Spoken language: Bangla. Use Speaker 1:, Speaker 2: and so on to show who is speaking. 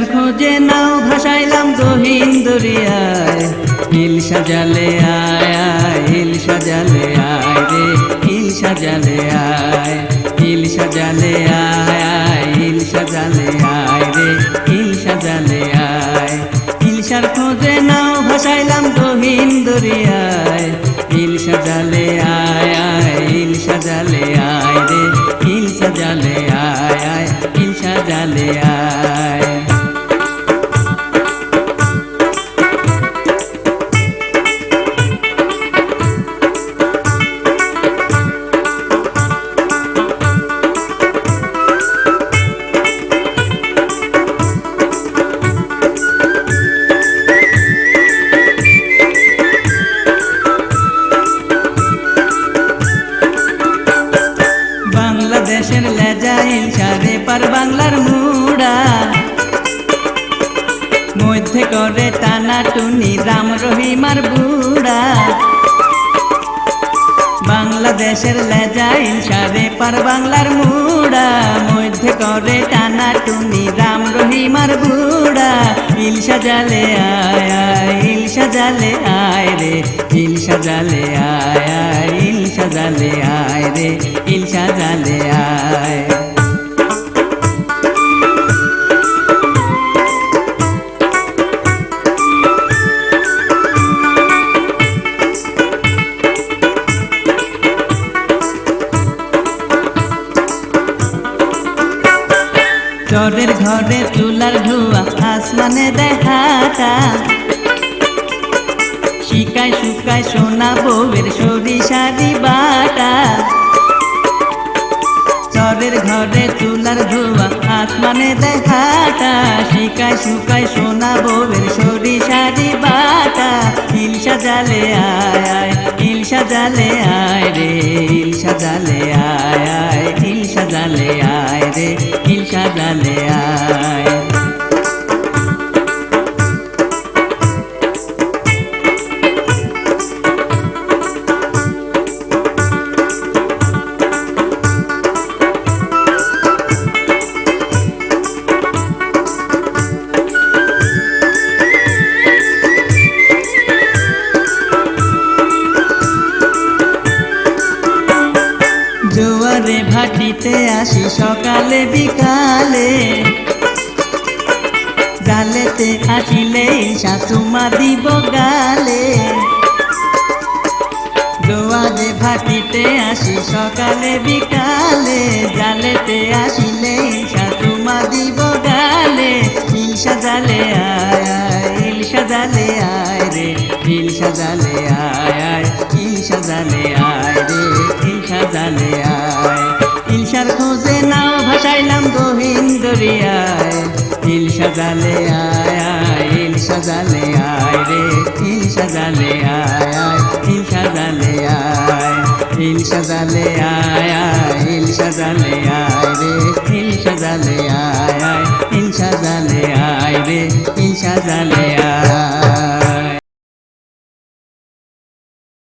Speaker 1: মিশার খোঁজে নাও ভাসাইলাম দহিন দরিয়ায় হিল সাজালে আয় হিল সাজালে আয় রে হিল সাজালে আয় হিল সাজালে আয় হিল সাজালে আয় রে হিল সাজালে আয় হিলসার খোঁজে নাও ভাসাইলাম দহিন দরিয়ায় হিল সাজালে আয় আয় হিল সাজালে আয় রে হিল সাজালে আয় আয় হিল সাজালে আয় পার বাংলার মুড়া। মধ্যে করে টানা টুনি রাম রহিমার বুড়া। বাংলাদেশের লেজাইল সারে পার বাংলার মুড়া। মধ্যে করে টানা টুনি রাম রহিমার বুড়া। ইল সাজালে আয় আয়, ইল সাজালে আয় রে। ইল সাজালে আয় আয়, ইল সাজালে আয় রে। ইল সাজালে আয়। চরের ঘরে চুলার ধোয়া, আসমানে দেখাটা শিকায় শুকায় সোনা বউয়ের সরিষারি বাটা চরের ঘরে চুলার ধোয়া, আসমানে দেখাটা শিকায় শুকায় সোনা বউয়ের সরিষারি বাটা হিল সাজালে আয় আয় সাজালে আয় রে, হিল সাজালে আয় আয় সাজালে আয়। সাজালে আয়। ভাটিতে আসি সকালে, বিকালে। জালেতে আসিলে শাশুমা দিব গালে। জোয়ারে ভাটিতে আসি সকালে, বিকালে। জালেতে আসিলে শাশুমা দিব গালে। হিল সাজালে আয় আয় হিল সাজালে আয় রে। হিল সাজালে আয় আয় হিল সাজালে আয় ইল সাজালে আয় আয় ইল সাজালে আয় রে ইল সাজালে আয় আয় ইল সাজালে আয় ইল সাজালে আয় আয় ইল সাজালে আয় রে ইল সাজালে আয় আয় ইল সাজালে আয় রে ইল সাজালে